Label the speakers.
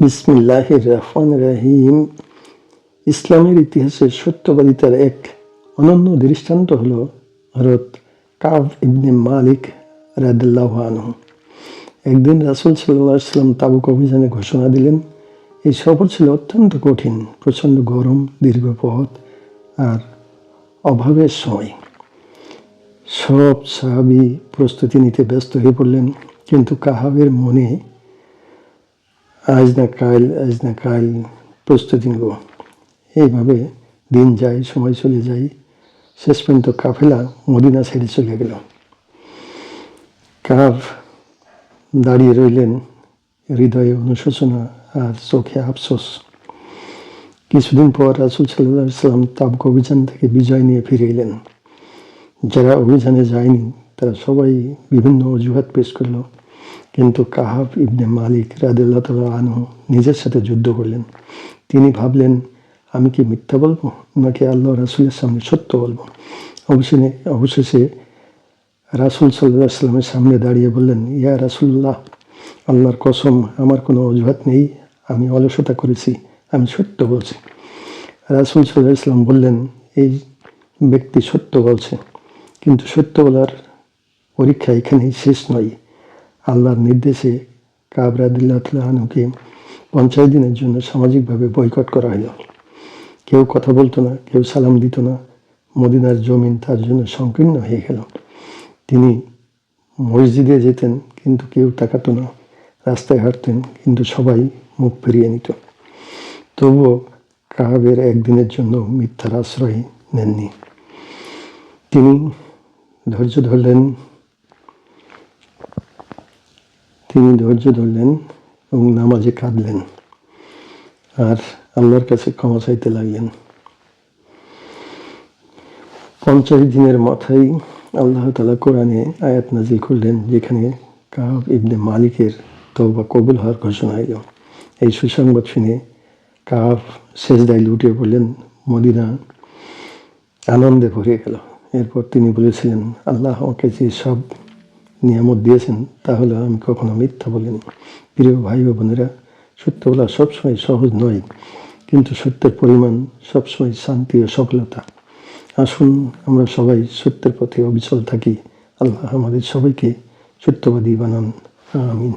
Speaker 1: বিসমিল্লাহির রহমান রাহিম। ইসলামের ইতিহাসে সত্যবাদিতার এক অনন্য দৃষ্টান্ত হল হরত কাব ইবনে মালিক রাদুল্লাহ একদিন রাসুল সাল্লাহ সাল্লাম তাবুক অভিযানে ঘোষণা দিলেন, এই সফর ছিল অত্যন্ত কঠিন, প্রচণ্ড গরম, দীর্ঘ পথ আর অভাবের সময়। সব সাহাবি প্রস্তুতি নিতে ব্যস্ত হয়ে পড়লেন, কিন্তু কাহাবের মনে আজ না কাল, আজ না কাল প্রস্তুতি নেব। এইভাবে দিন যায়, সময় চলে যায়। শেষ পর্যন্ত কাফেলা মদিনা ছেড়ে চলে গেল। কাফ দাঁড়িয়ে রইলেন হৃদয়ে অনুশোচনা আর চোখে আফসোস। কিছুদিন পর রাসুল সাল্লাহ ইসলাম তাবক অভিযান থেকে বিজয় নিয়ে ফিরে এলেন। যারা অভিযানে যায়নি, তারা সবাই বিভিন্ন অজুহাত পেশ করল। কিন্তু কাহাব ইবনে মালিক রাদুল্লাহ তালা আনহু নিজের সাথে যুদ্ধ করলেন। তিনি ভাবলেন, আমি কি মিথ্যা বলব নাকি আল্লাহ রাসুলের সামনে সত্য বলব? অবশেষে অবশেষে রাসুল সাল্লাহ সাল্লামের সামনে দাঁড়িয়ে বললেন, ইয়া রাসুল্লাহ আল্লাহর কসম, আমার কোনো অজুহাত নেই, আমি অলসতা করেছি, আমি সত্য বলছি। রাসুল সাল্লাহ ইসলাম বললেন, এই ব্যক্তি সত্য বলছে, কিন্তু সত্য বলার পরীক্ষা এখানেই শেষ নয়। আল্লাহর নির্দেশে কাবরাদুল্লাহ আনুকে পঞ্চাশ দিনের জন্য সামাজিকভাবে বয়কট করা হলো। কেউ কথা বলতো না, কেউ সালাম দিত না, মদিনার জমিন তার জন্য সংকীর্ণ হয়ে গেল। তিনি মসজিদে যেতেন, কিন্তু কেউ তাকাতো না, রাস্তায় হাঁটতেন, কিন্তু সবাই মুখ ফিরিয়ে নিত। তবুও কাহাবের একদিনের জন্য মিথ্যার আশ্রয় নেননি। তিনি ধৈর্য ধরলেন তিনি ধৈর্য ধরলেন এবং নামাজে কাঁদলেন। আর আল্লাহর কাছে ক্ষমা চাইতে লাগলেন। পঞ্চাশ দিনের মাথায় আল্লাহ তালা কোরআনে আয়াত নাজিল করলেন, যেখানে কাব ইবনে মালিকের তবা কবুল হওয়ার ঘোষণা এলো এই সুসংবাদ শুনে কাব শেষদায় লুটিয়ে পড়লেন, মদিনা আনন্দে ভরে গেল। এরপর তিনি বলেছিলেন, আল্লাহ আমাকে যে সব নিয়ামত দিয়েছেন, তাহলে আমি কখনো মিথ্যা বলিনি। প্রিয় ভাই ও বোনেরা সত্য বলা সবসময় সহজ নয়, কিন্তু সত্যের পরিমাণ সবসময় শান্তি ও সফলতা। আসুন আমরা সবাই সত্যের পথে অবিচল থাকি। আল্লাহ আমাদের সবাইকে সত্যবাদী বানান। আমিন।